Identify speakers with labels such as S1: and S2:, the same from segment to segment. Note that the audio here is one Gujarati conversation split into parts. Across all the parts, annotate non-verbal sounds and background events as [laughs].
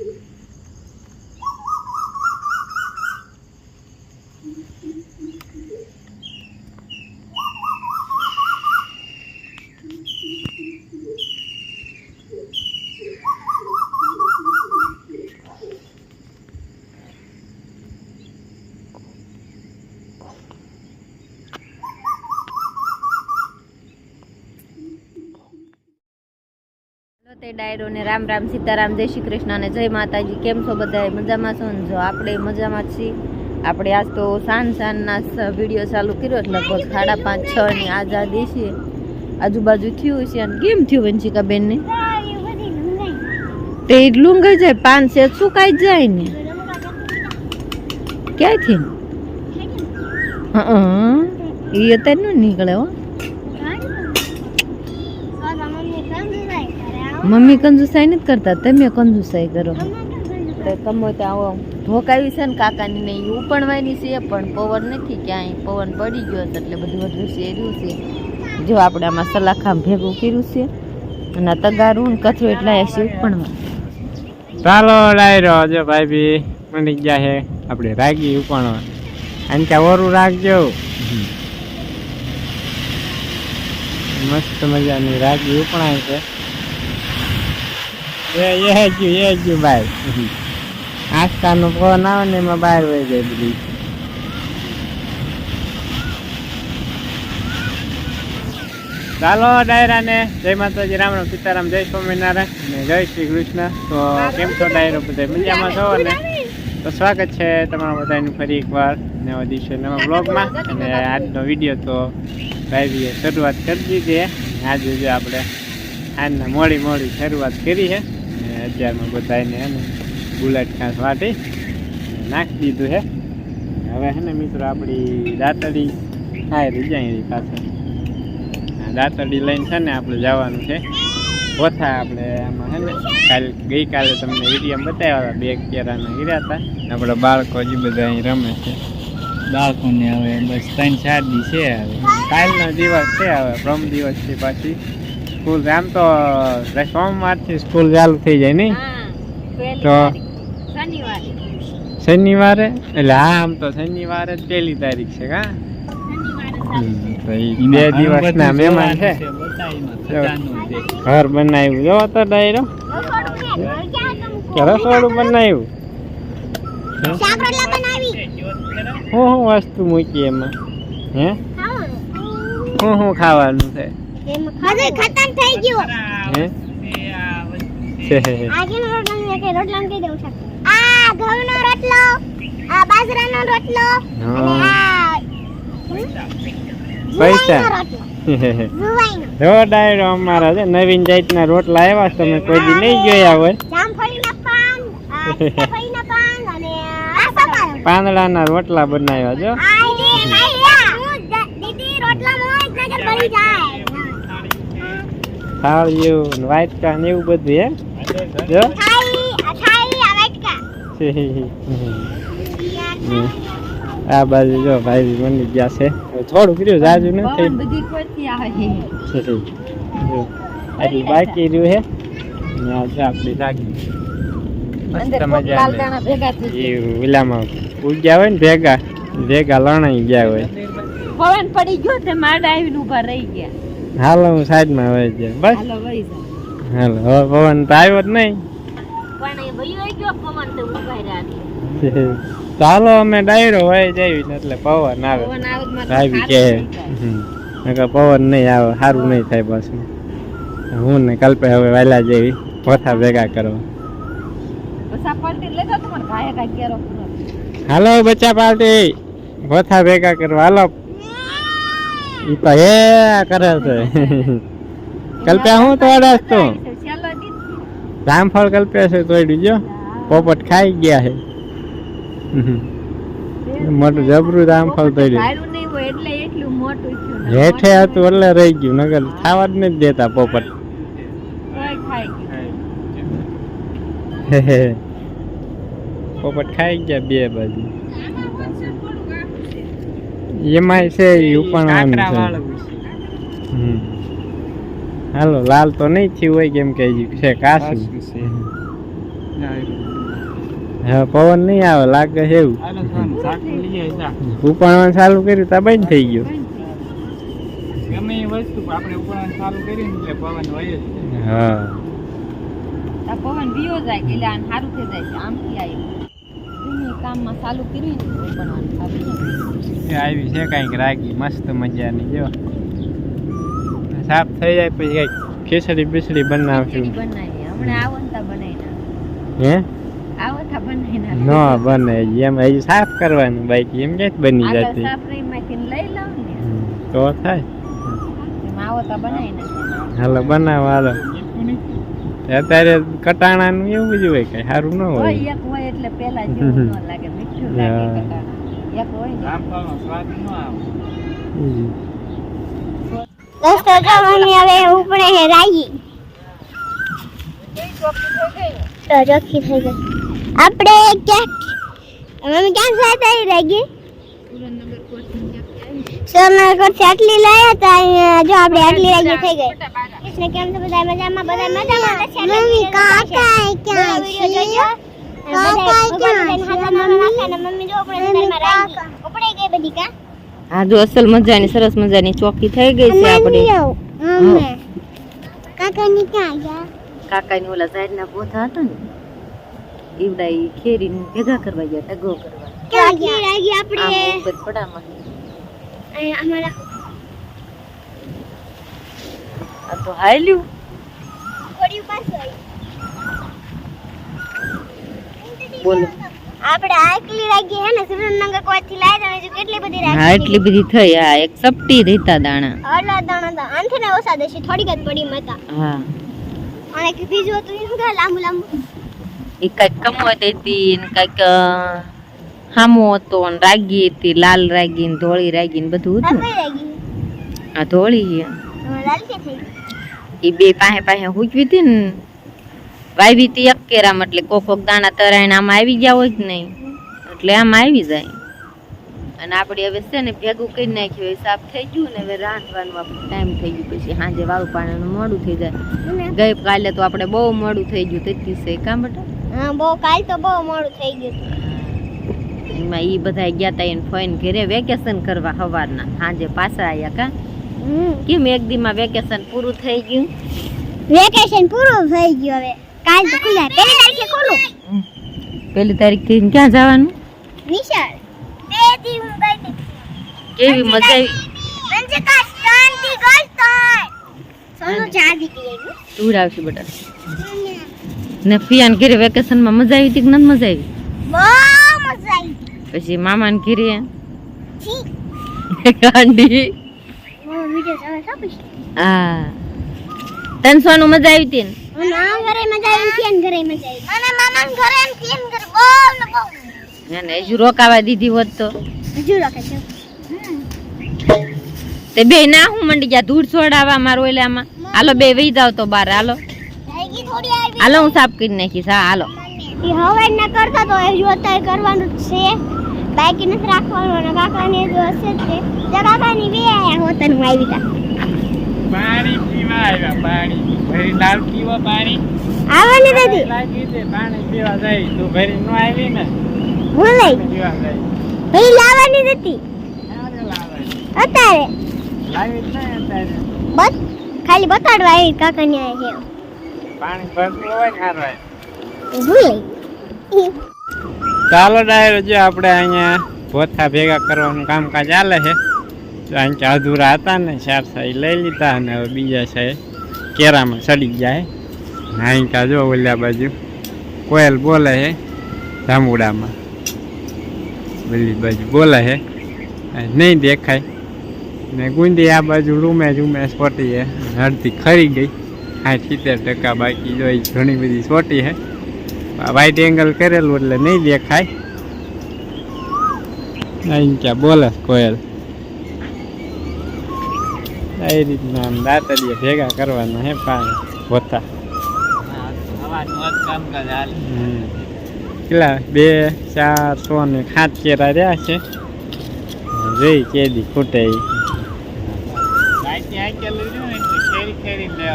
S1: Thank you. તે ડાયરો ને રામ રામ સીતારામ, જય શ્રી કૃષ્ણ અને જય માતાજી. કેમ છો બધા મજામાં છો ને? જો આપણે મજામાં છીએ. આપણે આજ તો સાંજ સાંજના વીડિયો ચાલુ કર્યો એટલે લગભગ સાડા પાંચ, છ ની આઝાદી છે. આજુબાજુ થયું છે અને કેમ થયું વંશિકા બેન ને તે લુંગાઈ જાય, પાન છે સુકાઈ જાય ને? ક્યાંથી હા એ અત્યારે ન નીકળે હો. મમ્મી કંજુસાઈ નથી કરતા તમે કંજુસાઈ કરો. તો તમે તો આવો ઢોકાવી છે ને કાકાની ને એ ઉપણવાની છે પણ પવન નથી ક્યાંય. પવન પડી ગયો છે એટલે બધું બધું શેર્યું છે. જો આપણે આમાં સલાખામ ભેગું કર્યું છે અને તગારું ને એટલા એટલા છે ઉપણવા
S2: ચાલો ડાયરો જો ભાઈ બી મળી ગયા છે આપણે રાગી ઉપણવા. અને કે ઓરું રાખજો. મસ્ત મજાની રાગી ઉપણાય છે. એ એ ગયું એ ગયું ભાઈ. આસ્થાનો ફોન આવે ને એમાં બહાર વહી જાય બધી ચાલો ડાયરાને. જય માતાજી, રામ રામ, સીતારામ, જય સ્વામિનારાયણ ને જય શ્રી કૃષ્ણ. તો કેમ છો ડાયરો બધા? મજામાં છો ને? તો સ્વાગત છે તમારા બધાનું ફરી એકવાર નવા દિવસે નવા બ્લોગમાં અને આજનો વીડિયો તો ભાઈએ શરૂઆત કરી દીધી આજે જો આપણે આજના મોડી મોડી શરૂઆત કરી છે. અત્યારમાં બધાને એને બુલેટ ખાસ વાટી નાખી દીધું છે. હવે હે ને મિત્રો આપણી દાતડી થાય રીજાઈ પાછળ. આ દાતરડી લઈને છે ને આપણે જવાનું છે. ઓછા આપણે આમાં હે ને કાલ ગઈકાલે તમને વીડિયો બતાવ્યા હતા, બે કેરાના ગીર્યા હતા. આપણા બાળકો હજી બધા અહીં રમે છે. બાળકોને હવે બસ ત્રણ ચાર દી છે હવે. કાલનો દિવસ છે હવે પ્રમ દિવસથી પાછી. સ્કૂલ આમ તો સોમવારથી સ્કૂલ ચાલુ થઈ જાય નહીં. તો
S1: શનિવારે.
S2: શનિવારે? એટલે હા આમ તો શનિવારે જ પહેલી તારીખ છે કા? હમ, તો ઈ બે દિવસના મહેમાન છે ઘર બનાવ્યું. જો તો ડાયરો. કે રસોડું બનાવ્યું. હું? શું વસ્તુ મૂકી એમાં? હે? શું શું ખાવાનું છે?
S3: ખતમ થઈ ગયું.
S2: હે? છે.
S3: આગળનો કે રોટલા કહી દઉં છું. આ ઘઉંનો રોટલો આ બાજરાનો રોટલો અને આ
S2: પૈસા.
S3: જુવાઈનો રોટલો. જુવાઈનો.
S2: જો ડાયરો અમારા છે. નવીન જાતના રોટલા આવ્યા છે. તમે કોઈ દી નહીં જોયા હોય.
S3: જામફળીના પાન [laughs] સીતાફળીના પાન અને આ
S2: પાંદડાના રોટલા બનાવ્યા જો
S3: આ રે ભાઈ હું દ- દીદી રોટલામાં એક નજર પડી જાય.
S2: થાળિયું વાટકા ને એવું બધું હે જો?
S3: આ
S2: બાજુ જો ભાઈ બની ગયા છે. થોડું કર્યું જાજુ નથી બાકી રહ્યું છે ને આપણી લાગી ઓલામાં ઉગ્યા હોય ને ભેગા ભેગા લણાઈ ગયા હોય.
S1: પવન પડી ગયો તે માડા આવીને ઊભા રહી ગયા.
S2: હાલો હું સાઈડમાં વહી જાય બસ.
S1: હાલો વહી.
S2: હાલો હવે પવન તો આવ્યો જ નહીં.
S1: પણ એ ગયો પવન તો રહ્યા
S2: તો અમે ડાયરો હોય જઈએ એટલે પવન આવે.
S1: આવે
S2: કે. નકર પવન નહીં આવે સારું નહીં થાય પાછું. હું ને કલ્પે હવે વહેલા જેવી પોથા ભેગા કરવા. હાલો બચ્ચા પાર્ટી. પોથા ભેગા કરવા. હાલો. ઈ તો હે કરે છે. કલ્પે હું તોડસ તું. જામફળ કલ્પે છે તોડ્યું જો પોપટ ખાઈ ગયા છે. મોટું જબરું જામફળ તોડ્યું. હેઠે હતું એટલે રહી ગયું નગર ખાવા જ નથી દેતા પોપટ. પોપટ ખાઈ ગયા બે બાજુ. એમાંય છે પણ. હાલો લાલ તો નહીં થયું હોય કેમ કે છે કાશું હા પવન નહીં આવે લાગે છે એવું. ઉપાણવાનું ચાલુ કર્યું તા બંધ થઈ ગયું.
S4: ગમે એ વસ્તુ આપણે ઉપાડવાનું ચાલુ કરીએ એટલે પવન વહી જ
S2: હા.
S1: પવન જાય કે એટલે સારું થઈ જાય આમથી એ કામમાં ચાલુ કર્યું ને
S2: આવી છે કાંઈક રાગી મસ્ત મજાની જો. સાફ થઈ જાય પછી કંઈક ખીચડી બીસડી બનાવશું.
S1: બનાવી હમણાં આવતા બનાવી
S2: હે?
S1: આવતા બનાવી
S2: ન બને એમ હજી સાફ કરવાનું બાકી એમ ક્યાંય બની જતી?
S1: સાફરી માંથી લઈ લઉં ને.
S2: તો થાય.
S1: આવતા બનાવી
S2: હાલો બનાવો હાલો.
S4: મીઠું
S2: કટાણા નું એવું બધું હોય કઈ સારું ના
S1: હોય એક હોય એટલે પેલા જેવું ન લાગે મીઠું લાગે કટાણા. એક હોય ને.
S4: રામફળનો સ્વાદ ન આવે.
S3: દોસ્તો હવે ઉપડે હે રાગી તો ચોખ્ખી થઈ ગઈ આપણે ક્યાં મમ્મી ક્યાં જતા એ રાગી સોનગઢથી આટલી લાયા હતા અહીંયા જો આપણે આટલી રાગી થઈ ગઈ. કૃષ્ણ કેમ છો? બધા મજામાં? બધા મજામાં? મમ્મી કાકા ક્યાં છે કાકા ક્યાં છે મમ્મી? જો આપણે ઘરમાં રાખી ઉપડે ગઈ બધી કા?
S1: હા જો અસલ મજાની સરસ મજાની ચોકી થઈ ગઈ છે આપણી.
S3: કાકાની ક્યાં ગયા?
S1: કાકાની ઓલા ઝાડના પોથા હતા ને ઈવડા ઈ ખેરીને ભેગા કરવા ગયા ટગો કરવા.
S3: ક્યાં ગયા? આપણે
S1: ઉપર પડામાં.
S3: અમારા
S1: આ તો હાલ્યું. બોલો.
S3: આપણે આટલી રાખી હે ને સુરેન્દ્રનગર કોઈથી લાઈ હજુ કેટલી બધી રાખી
S1: હા એટલી બધી થઈ. હા એક સપટી રીતા દાણા.
S3: આટલા દાણા તો આનથી ને ઓસા દેશે થોડીક જ પડી મતા
S1: હા.
S3: અને કે બીજું હતું એ કે લાંબુ લાંબુ.
S1: એ કંઈક કમોત હતી ને કંઈક હામો હતો ને રાગી હતી લાલ રાગી ને ધોળી રાગી ને બધું હતું.
S3: રાગી?
S1: આ ધોળી
S3: લાલ કે થઈ
S1: એ બે પાસે પાસે હુકવી હતી ને વાવી હતી એક કેરામ એટલે કોક કોક દાણા તરાઈને આમાં આવી ગયા હોય જ નહીં. એટલે આમાં આવી જાય. અને આપણે હવે છે ને ભેગું કરી નાખ્યું હોય સાફ થઈ ગયું ને હવે રાંધવાનું ટાઈમ થઈ ગયું. પછી સાંજે વાળું પાણીનું મોડું થઈ જાય. ગઈ કાલે તો આપણે બહુ મોડું થઈ ગયું તેથી છે કામ બેટા?
S3: હા બહુ કાલ તો બહુ મોડું થઈ ગયું.
S1: એમાં એ બધા ગયા તા એને ફોન ઘરે વેકેશન કરવા સવારના સાંજે પાછા આવ્યા કા? કેમ એક દીમાં વેકેશન પૂરું થઈ ગયું?
S3: વેકેશન પૂરું થઈ ગયું હવે. કાલ તો ખુલ્લા. પેલી તારીખે ખોલું?
S1: પહેલી તારીખથી ક્યાં જવાનું?
S3: નિશાળ બે દી હું ગઈ હતી.
S1: કેવી મજા આવી?
S3: મંજકા શાંતિ ગઈ તો સોનું ચા દીધી
S1: દૂર આવશે બેટા. ને ફિયાન ઘરે વેકેશનમાં મજા આવી હતી કે નથી મજા આવી?
S3: બહુ મજા આવી
S1: પછી મામાને ઘરે
S3: ઠીક
S1: ગાંડી.
S3: હું.
S1: તને સોનું મજા આવી હતી ને?
S3: મને ઘરે મજા આવી ફિયન ઘરે મજા આવી? મને મામાન ઘરે એમ ફિયન ઘરે? બહુ ને બહુ
S1: એને હજુ રોકાવા દીધી હોત તો.
S3: હજુ રાખે છે.
S1: તે બે ના હું મંડી ગયા ધૂળ છોડાવવા મારો એટલે આમાં. હાલો બે વહી જાવ તો બાર હાલો. હાલો હું સાફ કરી નાખીશ હા હાલો.
S3: હવે ન કરતા તો હજુ અત્યારે કરવાનું છે. બાકી નથી રાખવાનું અને કાકાની જો હશે તે. જો કાકાની બે આયા હોતન આવી તા
S4: પાણી પીવા આવ્યા પાણી. ભરી લાવ પીવા પાણી.
S3: આવવાની દાદી.
S4: લાગી છે પાણી પીવા જાય. તું ભરી નો આવી ને.
S3: હું લઈ?
S4: પીવા જાય.
S3: ભાઈ લાવવાની હતી અત્યારે.
S4: લાવી જ નહીં અત્યારે.
S3: બસ. ખાલી બતાડવા આવી કાકાની આયા છે.
S4: પાણી ભરતું હોય ને
S3: હું લઈ?
S2: ચાલો ડાયરો, જો આપણે અહીંયા પોથા ભેગા કરવાનું કામકાજ ચાલે છે. અહીં કે અધૂરા હતા ને, ચાર સાઈ લઈ લીધા અને હવે બીજા સાહેબ કેરામાં સડી ગયા છે અહીં કા જો ઓલ્યા બાજુ કોયલ બોલે છે જાંબુડામાં ઓલી બાજુ બોલે છે નહીં દેખાય. ને ગુંદી આ બાજુ રૂમે રૂમે સોટી છે હળતી ખરી ગઈ. આ સિત્તેર ટકા બાકી જોઈ ઘણી બધી સોટી છે. વાઈટ એંગલ કરેલું એટલે નહીં દેખાય. અહીં ક્યાં બોલે કોયલ? એ રીતના આમ દાંતડીએ ભેગા કરવાના હે પાણી હોતા. કેટલા? બે ચાર છ ને સાત કેરા રહ્યા છે. જોઈ કેદી ખૂટે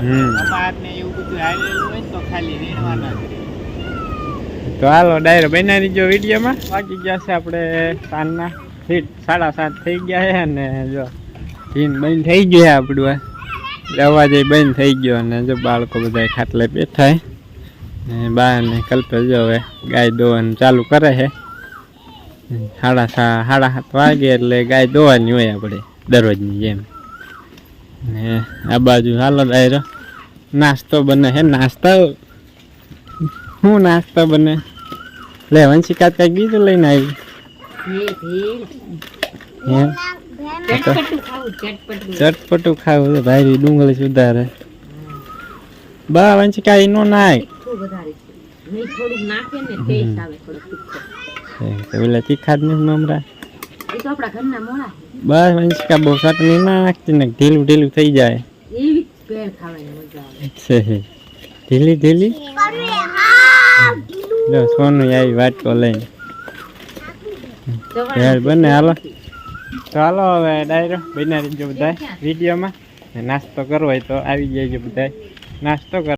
S2: હમ.
S4: અમારને એવું બધું આવેલું હોય તો ખાલી રહે.
S2: તો હાલો, ડાયરો બનાવી જો વિડીયોમાં. વાગી ગયા છે આપણે સાંજના. સાડા સાત થઈ ગયા છે અને જો ટીન બંધ થઈ ગયું છે આપણું અવાજ બંધ થઈ ગયો અને જો બાળકો બધા ખાટલે બેઠા ને બા ને કલ્પે જો હવે ગાય દોવાનું ચાલુ કરે છે. સાડા સા, સાડા સાત વાગે એટલે ગાય દોવાની હોય આપણે, દરરોજની જેમ. ને આ બાજુ હાલો ડાયરો. નાસ્તો બને હે નાસ્તા? શું નાસ્તા બને? લે વંશિકા કંઈક બીજું લઈને આવી. હે? ચટપટું. ખાવું ભાઈ ડુંગળી સુધારે. બા વંશિકા એનો નાય. તો ઓલા તીખા જ નથી મમરા બસ વંશિકા બહુ ચટણી ના નાખતી ને ઢીલું ઢીલું થઈ જાય. છે ઢીલી ઢીલી? જો સોનું આવી વાટકો લઈને યાર, બને, હાલો. તો હાલો હવે, ડાયરો બનાવી જો બધા વિડીયોમાં. નાસ્તો કરવો હોય તો આવી જાય બધા નાસ્તો કર